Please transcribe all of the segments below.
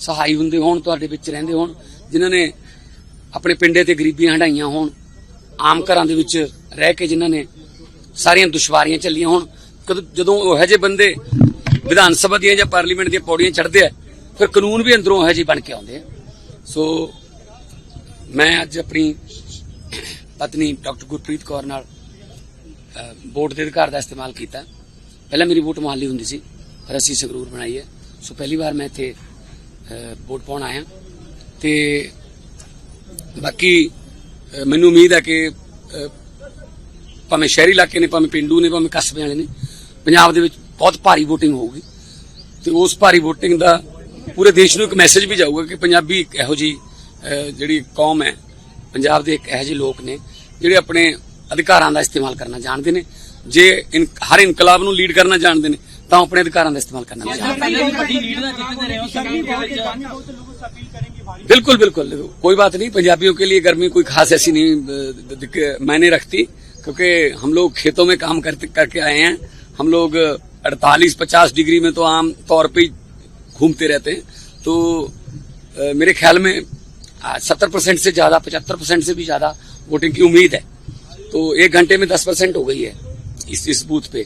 ਸਹਾਈ ਹੁੰਦੇ ਹੋਣ, ਤੁਹਾਡੇ ਵਿੱਚ ਰਹਿੰਦੇ ਹੋਣ, ਜਿਨ੍ਹਾਂ ਨੇ ਆਪਣੇ ਪਿੰਡੇ ਤੇ ਗਰੀਬੀਆਂ ਹੰਡਾਈਆਂ ਹੋਣ, ਆਮ ਘਰਾਂ ਦੇ ਵਿੱਚ ਰਹਿ ਕੇ ਜਿਨ੍ਹਾਂ ਨੇ ਸਾਰੀਆਂ ਦੁਸ਼ਵਾਰੀਆਂ ਚੱਲੀਆਂ ਹੋਣ। ਕਦੋਂ ਜਦੋਂ ਉਹ ਜਿਹੇ ਬੰਦੇ ਵਿਧਾਨ ਸਭਾ ਦੀਆਂ ਜਾਂ ਪਾਰਲੀਮੈਂਟ ਦੀਆਂ ਪੌੜੀਆਂ ਚੜ੍ਹਦੇ ਆ, ਫਿਰ ਕਾਨੂੰਨ ਵੀ ਅੰਦਰੋਂ ਇਹੋ ਜਿਹੇ ਬਣ ਕੇ ਆਉਂਦੇ ਆ। ਸੋ, ਮੈਂ ਅੱਜ ਆਪਣੀ ਪਤਨੀ ਡਾਕਟਰ ਗੁਰਪ੍ਰੀਤ ਕੌਰ ਨਾਲ ਵੋਟ ਦੇ ਅਧਿਕਾਰ ਦਾ ਇਸਤੇਮਾਲ ਕੀਤਾ। ਪਹਿਲਾਂ ਮੇਰੀ ਵੋਟ ਮੁਹੱਲੀ ਹੁੰਦੀ ਸੀ ਫਿਰ ਅਸੀਂ ਸੰਗਰੂਰ ਬਣਾਈ ਹੈ। ਸੋ, ਪਹਿਲੀ ਵਾਰ ਮੈਂ ਇੱਥੇ ਵੋਟ ਪਾਉਣ ਆਇਆ ਤੇ ਬਾਕੀ ਮੈਨੂੰ ਉਮੀਦ ਹੈ ਕਿ ਭਾਵੇਂ ਸ਼ਹਿਰੀ ਇਲਾਕੇ ਨੇ, ਭਾਵੇਂ ਪਿੰਡੂ ਨੇ, ਭਾਵੇਂ ਕਸਬੇ ਵਾਲੇ ਨੇ, ਪੰਜਾਬ ਦੇ ਵਿੱਚ ਬਹੁਤ ਭਾਰੀ VOTING ਹੋਊਗੀ। ਤੇ ਉਸ ਭਾਰੀ VOTING ਦਾ ਪੂਰੇ ਦੇਸ਼ ਨੂੰ ਇੱਕ ਮੈਸੇਜ ਵੀ ਜਾਊਗਾ ਕਿ ਪੰਜਾਬੀ ਇੱਕ ਇਹੋ ਜੀ ਜਿਹੜੀ ਕੌਮ ਹੈ, ਪੰਜਾਬ ਦੇ ਇੱਕ ਇਹੋ ਜਿਹੇ ਲੋਕ ਨੇ, ਜਿਹੜੇ ਆਪਣੇ ਅਧਿਕਾਰਾਂ ਦਾ ਇਸਤੇਮਾਲ ਕਰਨਾ ਜਾਣਦੇ ਨੇ, ਜੇ ਹਰ ਇਨਕਲਾਬ ਨੂੰ ਲੀਡ ਕਰਨਾ ਜਾਣਦੇ ਨੇ ਤਾਂ ਉਹ ਆਪਣੇ ਅਧਿਕਾਰਾਂ ਦਾ ਇਸਤੇਮਾਲ ਕਰਨਾ ਵੀ ਜਾਣਦੇ ਨੇ ਪਹਿਲੇ ਵੀ ਵੱਡੀ ਲੀਡ ਦਾ ਜਿੱਤਦੇ ਰਹੇ ਹੋ ਸੰਗਰੂਰ ਦੇ ਵਿੱਚ बिल्कुल बिल्कुल कोई बात नहीं पंजाबियों के लिए गर्मी कोई खास ऐसी नहीं अ, दिक- मायने रखती क्योंकि हम लोग खेतों में काम करते करके आए हैं हम लोग 48-50 डिग्री में तो आम तौर पे ही घूमते रहते हैं तो अ, मेरे ख्याल में सत्तर परसेंट से ज्यादा पचहत्तर परसेंट से भी ज्यादा वोटिंग की उम्मीद है तो एक घंटे में दस परसेंट हो गई है इस इस बूथ पे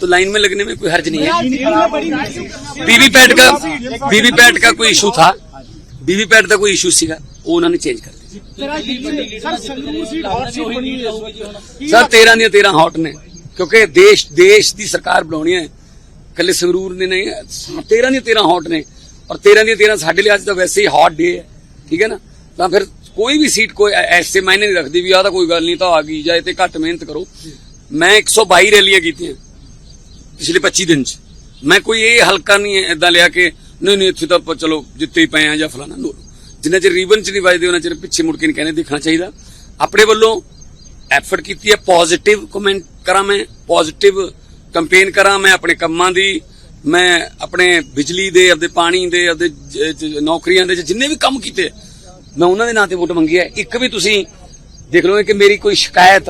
तो लाइन में लगने में कोई हर्ज नहीं है वीवीपैट का वीवीपैट का कोई इशू था वीवीपैट का कोई इशू सीगा वो उन्होंने चेंज कर दिया sir Sangrur seat hot seat बनी है होगी ਹੁਣ ਸਰ 13 ਦੀਆਂ 13 ਹੌਟ ਨੇ ਕਿਉਂਕਿ ਦੇਸ਼ ਦੇਸ਼ ਦੀ ਸਰਕਾਰ ਬਣਾਉਣੀ ਹੈ ਕੱਲੇ ਸੰਗਰੂਰ ਨੇ ਨਹੀਂ 13 ਦੀਆਂ 13 ਹੌਟ ਨੇ ਔਰ 13 ਦੀਆਂ 13 ਸਾਡੇ ਲਈ ਅੱਜ ਤਾਂ ਵੈਸੇ ਹੀ ਹੌਟ ਡੇ ਹੈ ਠੀਕ ਹੈ ਨਾ ਤਾਂ ਫਿਰ ਕੋਈ ਵੀ ਸੀਟ ਕੋਈ ਐ- ਐਸੇ ਮਾਇਨੇ ਨਹੀਂ ਰੱਖਦੀ ਵੀ ਆ ਤਾਂ ਕੋਈ ਗੱਲ ਨਹੀਂ ਤਾਂ ਆ ਗਈ ਜਾਂ ਇਹ ਤੇ ਘੱਟ ਮਿਹਨਤ ਕਰੋ ਮੈਂ 122 ਰੈਲੀਆਂ ਕੀਤੀਆਂ ਪਿਛਲੇ 25 ਦਿਨ ਚ। ਮੈਂ ਕੋਈ ਇਹ ਹਲਕਾ ਨਹੀਂ ਇਦਾਂ ਲਿਆ ਕਿ ਨਹੀਂ ਨਹੀਂ, ਇੱਥੇ ਤਾਂ ਆਪਾਂ ਚਲੋ ਜਿੱਤੇ ਹੀ ਪਏ ਆ ਜਾਂ ਫਲਾਣਾ ਨੋ ਜਿੰਨਾ ਚਿਰ ਰੀਬਨ ਚ ਨਹੀਂ ਵੱਜਦੇ, ਉਹਨਾਂ ਚਿਰ ਪਿੱਛੇ ਮੁੜ ਕੇ ਨਹੀਂ ਕਹਿੰਦੇ, ਦੇਖਣਾ ਚਾਹੀਦਾ। ਆਪਣੇ ਵੱਲੋਂ ਐਫਰਟ ਕੀਤੀ ਹੈ ਪੋਜ਼ਿਟਿਵ ਕਮੈਂਟ ਕਰਾਂ ਮੈਂ ਪੋਜ਼ਿਟਿਵ ਕੰਪੇਨ ਕਰਾਂ ਮੈਂ ਆਪਣੇ ਕੰਮਾਂ ਦੀ। ਮੈਂ ਆਪਣੇ ਬਿਜਲੀ ਦੇ, ਆਪਦੇ ਪਾਣੀ ਦੇ, ਆਪਦੇ ਨੌਕਰੀਆਂ ਦੇ, ਜਿੰਨੇ ਵੀ ਕੰਮ ਕੀਤੇ, ਮੈਂ ਉਹਨਾਂ ਦੇ ਨਾਂ ਤੇ ਵੋਟ ਮੰਗੀ ਹੈ। ਇੱਕ ਵੀ ਤੁਸੀਂ ਦੇਖ ਲਓ ਕਿ ਮੇਰੀ ਕੋਈ ਸ਼ਿਕਾਇਤ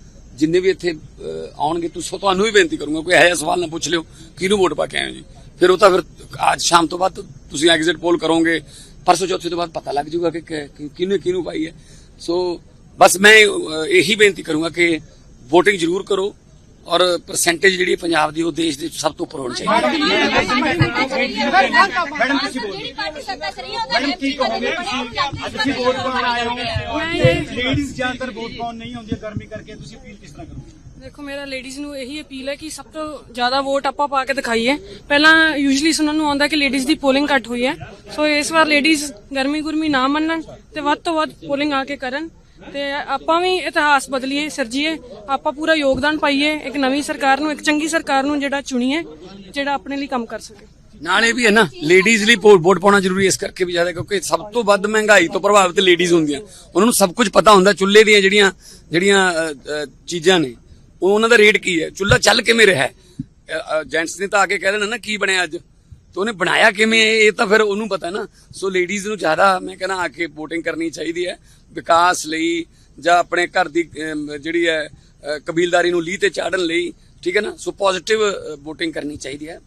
ਜਿੰਨੇ ਵੀ ਇੱਥੇ ਆਉਣਗੇ ਤੁਸੀਂ ਤੁਹਾਨੂੰ ਵੀ ਬੇਨਤੀ ਕਰੂੰਗਾ, ਕੋਈ ਇਹੋ ਜਿਹਾ ਸਵਾਲ ਨਾ ਪੁੱਛ ਲਿਓ, ਕਿਹਨੂੰ ਵੋਟ ਪਾ ਕੇ ਆਏ ਹੋ ਜੀ? ਫਿਰ ਉਹ ਤਾਂ ਫਿਰ ਅੱਜ ਸ਼ਾਮ ਤੋਂ ਬਾਅਦ ਤੁਸੀਂ ਐਗਜ਼ਿਟ ਪੋਲ ਕਰੋਗੇ, ਪਰਸੋਂ ਚੌਥੇ ਤੋਂ ਬਾਅਦ ਪਤਾ ਲੱਗ ਜਾਊਗਾ ਕਿ ਕਿ- ਕਿਹਨੇ ਕਿਹਨੂੰ ਪਾਈ ਹੈ। ਸੋ ਬਸ ਮੈਂ ਇਹੀ ਬੇਨਤੀ ਕਰੂੰਗਾ ਕਿ VOTING ਜ਼ਰੂਰ ਕਰੋ ਔਰ ਪਰਸੈਂਟੇਜ ਜਿਹੜੀ ਪੰਜਾਬ ਦੀ ਉਹ ਦੇਸ਼ ਦੇ ਵਿੱਚ ਸਭ ਤੋਂ ਉੱਪਰ ਹੋਣੀ ਚਾਹੀਦੀ ਹੈ। ਮੈਡਮ ਤੁਸੀਂ ਬੋਲੋ ਜਿਹੜੀ ਪਾਰਟੀ ਸੱਤਾ ਕਰੀ ਉਹਦਾ ਮੈਡਮ ਕੀ ਕਹੋਗੇ? ਤੁਸੀਂ? ਅੱਜ ਤੁਸੀਂ ਵੋਟ ਪਾਉਣ ਆਏ ਹੋ। ਲੇਡੀਜ਼ ਜ਼ਿਆਦਾਤਰ ਵੋਟ ਪਾਉਣ ਨਹੀਂ ਆਉਂਦੀਆਂ ਗਰਮੀ ਕਰਕੇ ਤੁਸੀਂ ਅਪੀਲ ਕਿਸ ਤਰ੍ਹਾਂ ਕਰੋਗੇ? ਦੇਖੋ ਮੇਰਾ ਲੇਡੀਜ਼ ਨੂੰ ਇਹੀ ਅਪੀਲ ਹੈ ਕਿ ਸਭ ਤੋਂ ਜ਼ਿਆਦਾ ਵੋਟ ਆਪਾਂ ਪਾ ਕੇ ਦਿਖਾਈਏ। ਪਹਿਲਾਂ ਯੂਜੂਲੀ ਸੁਣਨ ਨੂੰ ਆਉਂਦਾ ਕਿ ਲੇਡੀਜ਼ ਦੀ ਪੋਲਿੰਗ ਘੱਟ ਹੋਈ ਹੈ। ਸੋ ਇਸ ਵਾਰ ਲੇਡੀਜ਼ ਗਰਮੀ ਗੁਰਮੀ ਨਾ ਮੰਨਣ ਤੇ ਵੱਧ ਤੋਂ ਵੱਧ ਪੋਲਿੰਗ ਆ ਕੇ ਕਰਨ। ਤੇ ਆਪਾਂ ਵੀ ਇਤਿਹਾਸ ਬਦਲੀਏ, ਸਿਰਜੀਏ, ਆਪਾਂ ਪੂਰਾ ਯੋਗਦਾਨ ਪਾਈਏ, ਇੱਕ ਨਵੀਂ ਸਰਕਾਰ ਨੂੰ, ਇੱਕ ਚੰਗੀ ਸਰਕਾਰ ਨੂੰ ਜਿਹੜਾ ਚੁਣੀਏ, ਜਿਹੜਾ ਆਪਣੇ ਲਈ ਕੰਮ ਕਰ ਸਕੇ। ਨਾਲ ਇਹ ਵੀ ਹੈ ਨਾ ਲੇਡੀਜ਼ ਲਈ ਵੋਟ ਪਾਉਣਾ ਜ਼ਰੂਰੀ ਇਸ ਕਰਕੇ ਵੀ ਜ਼ਿਆਦਾ, ਕਿਉਂਕਿ ਸਭ ਤੋਂ ਵੱਧ ਮਹਿੰਗਾਈ ਤੋਂ ਪ੍ਰਭਾਵਿਤ ਲੇਡੀਜ਼ ਹੁੰਦੀਆਂ। ਉਹਨਾਂ ਨੂੰ ਸਭ ਕੁਝ ਪਤਾ ਹੁੰਦਾ, ਚੁੱਲ੍ਹੇ ਦੀਆਂ ਜਿਹੜੀਆਂ ਜਿਹੜੀਆਂ ਚੀਜ਼ਾਂ ਨੇ, ਉਹ ਉਹਨਾਂ ਦਾ ਰੇਟ ਕੀ ਹੈ? ਚੁੱਲ੍ਹਾ ਚੱਲ ਕਿਵੇਂ ਰਿਹਾ ਜੈਂਟਸ ਨੇ ਤਾਂ ਆ ਕੇ ਕਹਿ ਦੇਣਾ ਨਾ, ਕੀ ਬਣਿਆ ਅੱਜ? ਤੇ ਉਹਨੇ ਬਣਾਇਆ ਕਿਵੇਂ? ਇਹ ਤਾਂ ਫਿਰ ਉਹਨੂੰ ਪਤਾ ਨਾ। ਸੋ ਲੇਡੀਜ਼ ਨੂੰ ਜ਼ਿਆਦਾ ਮੈਂ ਕਹਿੰਦਾ ਆ ਕੇ VOTING ਕਰਨੀ ਚਾਹੀਦੀ ਹੈ। ਵਿਕਾਸ ਲਈ ਜਾਂ ਆਪਣੇ ਘਰ ਦੀ ਜਿਹੜੀ ਹੈ ਕਬੀਲਦਾਰੀ ਨੂੰ ਲੀਹ ਤੇ ਚਾੜਨ ਲਈ, ਠੀਕ ਹੈ ਨਾ? ਸੋ ਪੋਜ਼ਿਟਿਵ VOTING ਕਰਨੀ ਚਾਹੀਦੀ ਹੈ।